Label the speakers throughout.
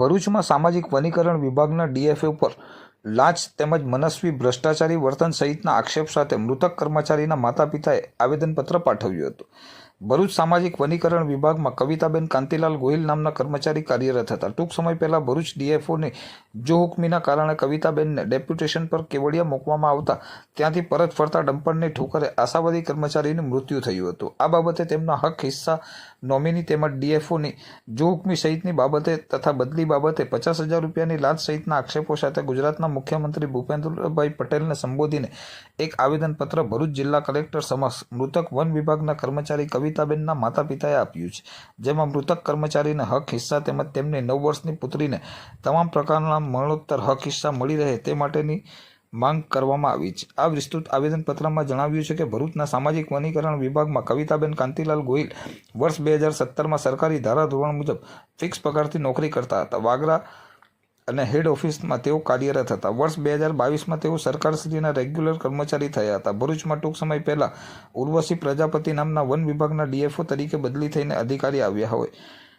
Speaker 1: ભરૂચમાં સામાજિક વનીકરણ વિભાગના ડીએફએ ઉપર લાંચ તેમજ મનસ્વી ભ્રષ્ટાચારી વર્તન સહિતના આક્ષેપ સાથે મૃતક કર્મચારીના માતા પિતાએ આવેદનપત્ર પાઠવ્યું હતું. ભરૂચ સામાજિક વનીકરણ વિભાગમાં કવિતાબેન કાંતિલાલ ગોહિલ નામના કર્મચારી કાર્યરત હતા. ટૂંક સમય પહેલાં ભરૂચ ડીએફઓની જો હુકમીના કારણે કવિતાબેનને ડેપ્યુટેશન પર કેવડિયા મૂકવામાં આવતા, ત્યાંથી પરત ફરતા ડમ્પરની ઠોકરે આશાવાદી કર્મચારીનું મૃત્યુ થયું હતું. આ બાબતે તેમના હક હિસ્સા નોમિની તેમજ ડીએફઓની જો હુકમી સહિતની બાબતે તથા બદલી બાબતે પચાસ હજાર રૂપિયાની લાંચ સહિતના આક્ષેપો સાથે ગુજરાતના મુખ્યમંત્રી ભૂપેન્દ્રભાઈ પટેલને સંબોધીને એક આવેદનપત્ર ભરૂચ જિલ્લા કલેક્ટર સમક્ષ મૃતક વન વિભાગના કર્મચારી કવિતાબેનના માતા પિતાએ આપ્યું છે. જેમાં મૃતક કર્મચારીને હક હિસ્સા તેમજ તેમની નવ વર્ષની પુત્રીને તમામ પ્રકારના મરણોત્તર હક હિસ્સા મળી રહે તે માટેની માંગ કરવામાં આવી છે. આ વિસ્તૃત આવેદનપત્રમાં જણાવ્યું છે કે ભરૂચના સામાજિક વનીકરણ વિભાગમાં કવિતાબેન કાંતિલાલ ગોહિલ વર્ષ બે હજાર સત્તરમાં સરકારી ધારાધોરણ મુજબ ફિક્સ પગારથી નોકરી કરતા હતા. વાગરા અને હેડ ઓફિસમાં તેઓ કાર્યરત હતા. વર્ષ બે હજાર બાવીસમાં તેઓ સરકારશ્રીના રેગ્યુલર કર્મચારી થયા હતા. ભરૂચમાં ટૂંક સમય પહેલાં ઉર્વશી પ્રજાપતિ નામના વન વિભાગના ડીએફઓ તરીકે બદલી થઈને અધિકારી આવ્યા હોય.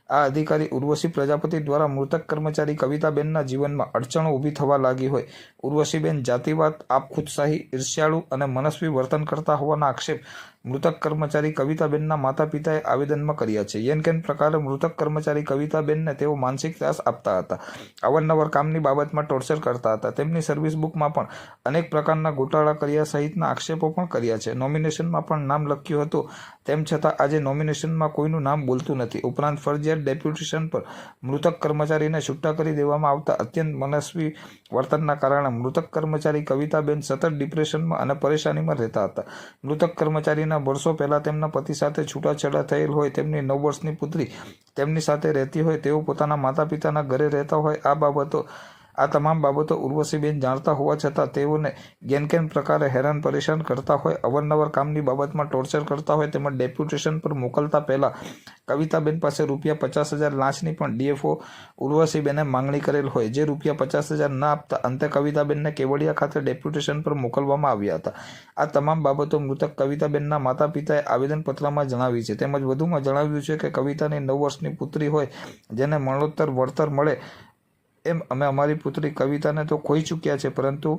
Speaker 1: આ અધિકારી ઉર્વશી પ્રજાપતિ દ્વારા મૃતક કર્મચારી કવિતાબેનના જીવનમાં અડચણો ઊભી થવા લાગી હોય. ઉર્વશીબેન જાતિવાદ, આપખુદશાહી, ઈર્ષ્યાળુ અને મનસ્વી વર્તન કરતા હોવાના આક્ષેપ મૃતક કર્મચારી કવિતાબેનના માતા પિતાએ આવેદનમાં કર્યા છે. યેન કેન પ્રકારે મૃતક કર્મચારી કવિતાબેનને તેઓ માનસિક ત્રાસ આપતા હતા. અવારનવાર કામની બાબતમાં ટોર્ચર કરતા હતા. તેમની સર્વિસ બુકમાં પણ અનેક પ્રકારના ગોટાળા કર્યા સહિતના આક્ષેપો પણ કર્યા છે. નોમિનેશનમાં પણ નામ લખ્યું હતું. તેમ છતાં આજે નોમિનેશનમાં કોઈનું નામ બોલતું નથી. ઉપરાંત ફરજિયાત ડેપ્યુટેશન પર મૃતક કર્મચારીને છૂટા કરી દેવામાં આવતા અત્યંત મનસ્વી વર્તનના કારણે મૃતક કર્મચારી કવિતાબેન સતત ડિપ્રેશનમાં અને પરેશાનીમાં રહેતા હતા. મૃતક કર્મચારીના વર્ષો પહેલાં તેમના પતિ સાથે છૂટાછેડા થયેલ હોય તેમની નવ વર્ષની પુત્રી તેમની સાથે રહેતી હોય તેઓ પોતાના માતા પિતાના ઘરે રહેતા હોય આ બાબતો આ તમામ બાબતો ઉર્વશીબેન જાણતા હોવા છતાં તેઓને ગેનકેન પ્રકારે હેરાન પરેશાન કરતા હોય, અવારનવાર કામની બાબતમાં ટોર્ચર કરતા હોય તેમજ ડેપ્યુટેશન પર મોકલતા પહેલાં કવિતાબેન પાસે રૂપિયા પચાસ હજાર લાંચની પણ ડીએફઓ ઉર્વશીબેને માંગણી કરેલ હોય, જે રૂપિયા પચાસ હજાર ના આપતા અંતે કવિતાબેનને કેવડિયા ખાતે ડેપ્યુટેશન પર મોકલવામાં આવ્યા હતા. આ તમામ બાબતો મૃતક કવિતાબેનના માતા પિતાએ આવેદનપત્રમાં જણાવી છે. તેમજ વધુમાં જણાવ્યું છે કે કવિતાની નવ વર્ષની પુત્રી હોય, જેને મરણોત્તર વળતર મળે એમ અમે અમારી પુત્રી કવિતાને તો ખોઈ ચૂક્યા છે, પરંતુ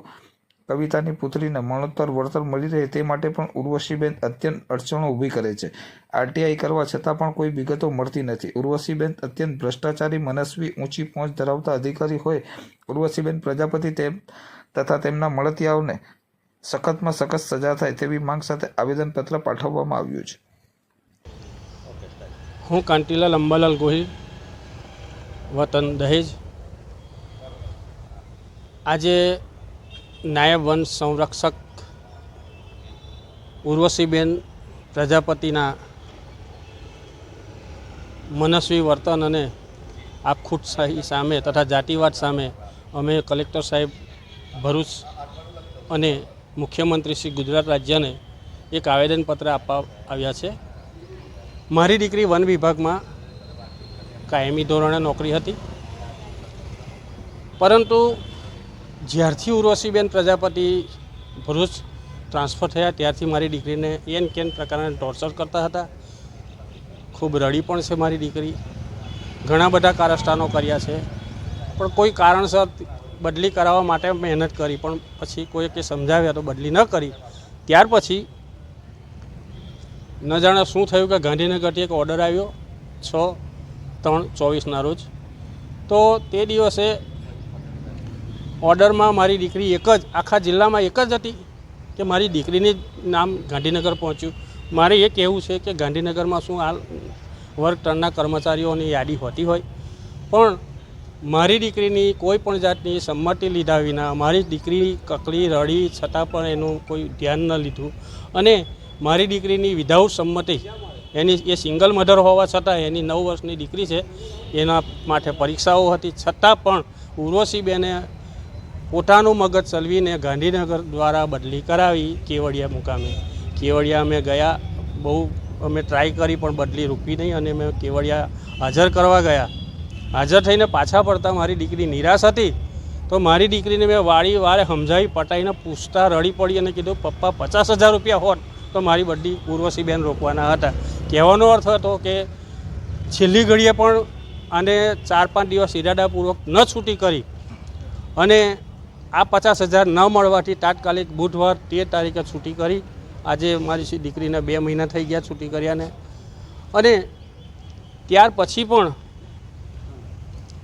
Speaker 1: કવિતાની પુત્રીને મરણોત્તર વળતર મળી રહે તે માટે પણ ઉર્વશીબેન અત્યંત અડચણો ઊભી કરે છે. આરટીઆઈ કરવા છતાં પણ કોઈ વિગતો મળતી નથી. ઉર્વશીબેન અત્યંત ભ્રષ્ટાચારી, મનસ્વી, ઊંચી પહોંચ ધરાવતા અધિકારી હોય. ઉર્વશીબેન પ્રજાપતિ તેમ તથા તેમના મળતિયાઓને સખતમાં સખત સજા થાય તેવી માંગ સાથે આવેદનપત્ર પાઠવવામાં આવ્યું છે.
Speaker 2: હું કાંટીલાલ અંબાલાલ ગોહિલ, વતન દહેજ આજે નાયબ વન સંરક્ષક ઉર્વશીબેન પ્રજાપતિના મનસ્વી વર્તન અને આપખુદશાહી સામે તથા જાતિવાદ સામે અમે કલેક્ટર સાહેબ ભરૂચ અને મુખ્યમંત્રી શ્રી ગુજરાત રાજ્યને એક આવેદનપત્ર આપવા આવ્યા છે. મારી દીકરી વન વિભાગમાં કાયમી ધોરણે નોકરી હતી. પરંતુ જ્યારથી ઉર્વશીબેન પ્રજાપતિ ભરૂચ ટ્રાન્સફર થયા, ત્યારથી મારી દીકરીને એન કેન પ્રકારના ટોર્ચર કરતા હતા. ખૂબ રડી પણ છે મારી દીકરી. ઘણા બધા કારસ્તાનો કર્યા છે. પણ કોઈ કારણસર બદલી કરાવવા માટે મહેનત કરી, પણ પછી કોઈ કે સમજાવ્યા તો બદલી ન કરી. ત્યાર પછી ન જાણે શું થયું કે ગાંધીનગરથી એક ઓર્ડર આવ્યો, છ, ત્રણ, ચોવીસના રોજ. તો તે દિવસે ઓર્ડરમાં મારી દીકરી એક જ, આખા જિલ્લામાં એક જ હતી કે મારી દીકરીને નામ ગાંધીનગર પહોંચ્યું. મારે એ કહેવું છે કે ગાંધીનગરમાં શું હાલ વર્ક ટર્નના કર્મચારીઓની યાદી હોતી હોય. પણ મારી દીકરીની કોઈ પણ જાતની સંમતિ લીધા વિના, મારી દીકરી કકડી રડી છતાં પણ એનું કોઈ ધ્યાન ન લીધું. અને મારી દીકરીની વિધાઉટ સંમતિ, એની એ સિંગલ મધર હોવા છતાં એની નવ વર્ષની દીકરી છે, એના માટે પરીક્ષાઓ હતી. છતાં પણ ઉર્વશીબેને પોતાનું મગજ ચલવીને ગાંધીનગર દ્વારા બદલી કરાવી કેવડિયા મુકામે. કેવડિયા અમે ગયા, બહુ અમે ટ્રાય કરી પણ બદલી રૂકી નહીં અને અમે કેવડિયા હાજર કરવા ગયા. હાજર થઈને પાછા પડતા મારી દીકરી નિરાશ હતી. તો મારી દીકરીને મેં વાળી વારે સમજાવી, પટાઈને પૂછતા રડી પડી અને કીધું, પપ્પા, પચાસ હજાર રૂપિયા હોત તો મારી બધી ઉર્વશીબેન રોકવાના હતા. કહેવાનો અર્થ હતો કે છેલ્લી ઘડીએ પણ આને ચાર પાંચ દિવસ ઇરાદાપૂર્વક ન છૂટી કરી. અને આ પચાસ હજાર ન મળવાથી તાત્કાલિક બુધવાર તેર તારીખે છૂટી કરી. આજે મારી દીકરીને બે મહિના થઈ ગયા છૂટી કર્યાને. અને ત્યાર પછી પણ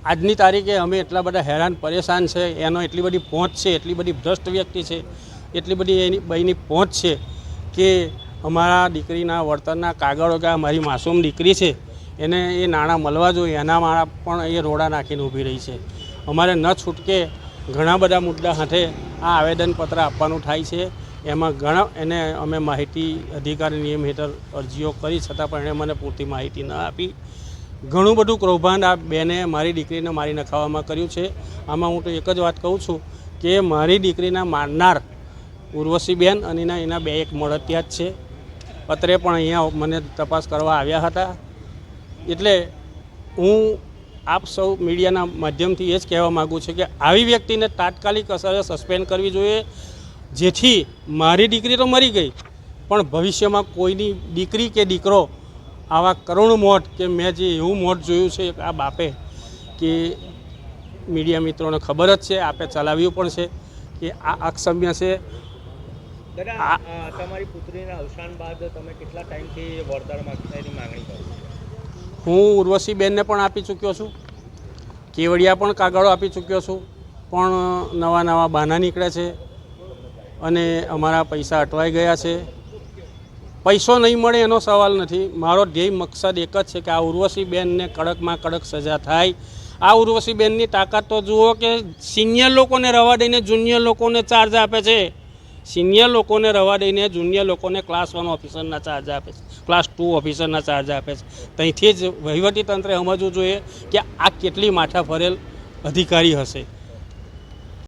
Speaker 2: આજની તારીખે અમે એટલા બધા હેરાન પરેશાન છે. એનો એટલી બધી પહોંચ છે, એટલી બધી ભ્રષ્ટ વ્યક્તિ છે, એટલી બધી એની બહીની પહોંચ છે કે અમારા દીકરીના વળતરના કાગળો કે મારી માસૂમ દીકરી છે, એને એ નાણાં મળવા જોઈએ. એના મારા પણ એ રોડા નાખીને ઊભી રહી છે. અમારે ન છૂટકે ઘણા બધા મુદ્દા સાથે આ આવેદનપત્ર આપવાનું થાય છે. એમાં ઘણા, એને અમે માહિતી અધિકાર નિયમ હેઠળ અરજીઓ કરી, છતાં પણ એણે મને પૂરતી માહિતી ન આપી. ઘણું બધું કૌભાંડ આ બેને મારી દીકરીને મારી નખાવામાં કર્યું છે. આમાં હું તો એક જ વાત કહું છું કે મારી દીકરીના મારનાર ઉર્વશીબેન અને એના એના બે એક મળતિયા જ છે. પત્રે પણ અહીંયા મને તપાસ કરવા આવ્યા હતા. એટલે હું આપ સૌ મીડિયાના માધ્યમથી એ જ કહેવા માગું છું કે આવી વ્યક્તિને તાત્કાલિક અસરે સસ્પેન્ડ કરવી જોઈએ જેથી મારી દીકરી તો મરી ગઈ, પણ ભવિષ્યમાં કોઈની દીકરી કે દીકરો આવા કરુણ મોત કે મેં જે એવું મોત જોયું છે આ બાપે કે મીડિયા મિત્રોને ખબર જ છે, આપે ચલાવ્યું પણ છે કે આ અક્ષમ્ય છે
Speaker 3: તમારી પુત્રીના અવસાન બાદ તમે કેટલા ટાઈમથી વળતર માંગણી કરો?
Speaker 2: હું ઉર્વશીબેનને પણ આપી ચૂક્યો છું. કેવડિયા પણ કાગળો આપી ચૂક્યો છું. પણ, નવા નવા બહાના નીકળે છે અને અમારા પૈસા અટવાઈ ગયા છે. પૈસો નહીં મળે એનો સવાલ નથી. મારો ધ્યેય, મકસદ એક જ છે કે આ ઉર્વશીબેનને કડકમાં કડક સજા થાય. આ ઉર્વશીબેનની તાકાત તો જુઓ કે સિનિયર લોકોને રવા દઈને જુનિયર લોકોને ચાર્જ આપે છે. સિનિયર લોકોને રવા દઈને જુનિયર લોકોને ક્લાસ વન ઓફિસરના ચાર્જ આપે છે. ક્લાસ ટુ ઓફિસરના ચાર્જ આપે છે. ત્યાંથી જ વહીવટી તંત્રે સમજવું જોઈએ કે આ કેટલી માથા ફરેલ અધિકારી હશે.